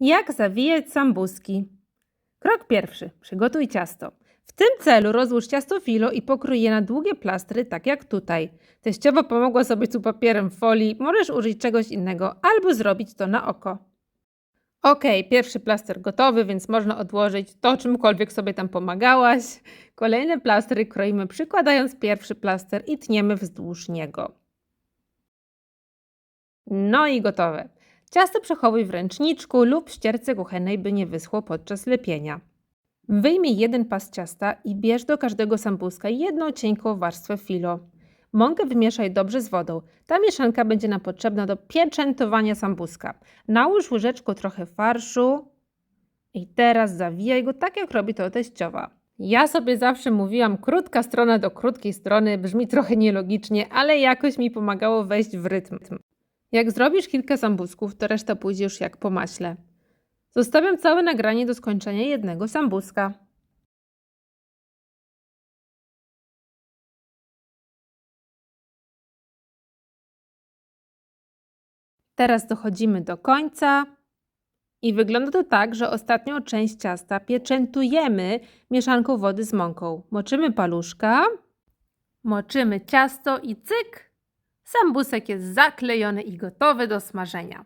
Jak zawijać sambuski? Krok pierwszy. Przygotuj ciasto. W tym celu rozłóż ciasto filo i pokrój je na długie plastry, tak jak tutaj. Teściowa pomogła sobie tu papierem folii, możesz użyć czegoś innego albo zrobić to na oko. Ok, pierwszy plaster gotowy, więc można odłożyć to, czymkolwiek sobie tam pomagałaś. Kolejne plastry kroimy przykładając pierwszy plaster i tniemy wzdłuż niego. No i gotowe. Ciasto przechowuj w ręczniczku lub ścierce kuchennej, by nie wyschło podczas lepienia. Wyjmij jeden pas ciasta i bierz do każdego sambuska jedną cienką warstwę filo. Mąkę wymieszaj dobrze z wodą. Ta mieszanka będzie nam potrzebna do pieczętowania sambuska. Nałóż łyżeczką trochę farszu i teraz zawijaj go tak, jak robi to teściowa. Ja sobie zawsze mówiłam krótka strona do krótkiej strony, brzmi trochę nielogicznie, ale jakoś mi pomagało wejść w rytm. Jak zrobisz kilka zambusków, to reszta pójdzie już jak po maśle. Zostawiam całe nagranie do skończenia jednego sambuska. Teraz dochodzimy do końca i wygląda to tak, że ostatnią część ciasta pieczętujemy mieszanką wody z mąką. Moczymy paluszka, moczymy ciasto i cyk! Sambusek jest zaklejony i gotowy do smażenia.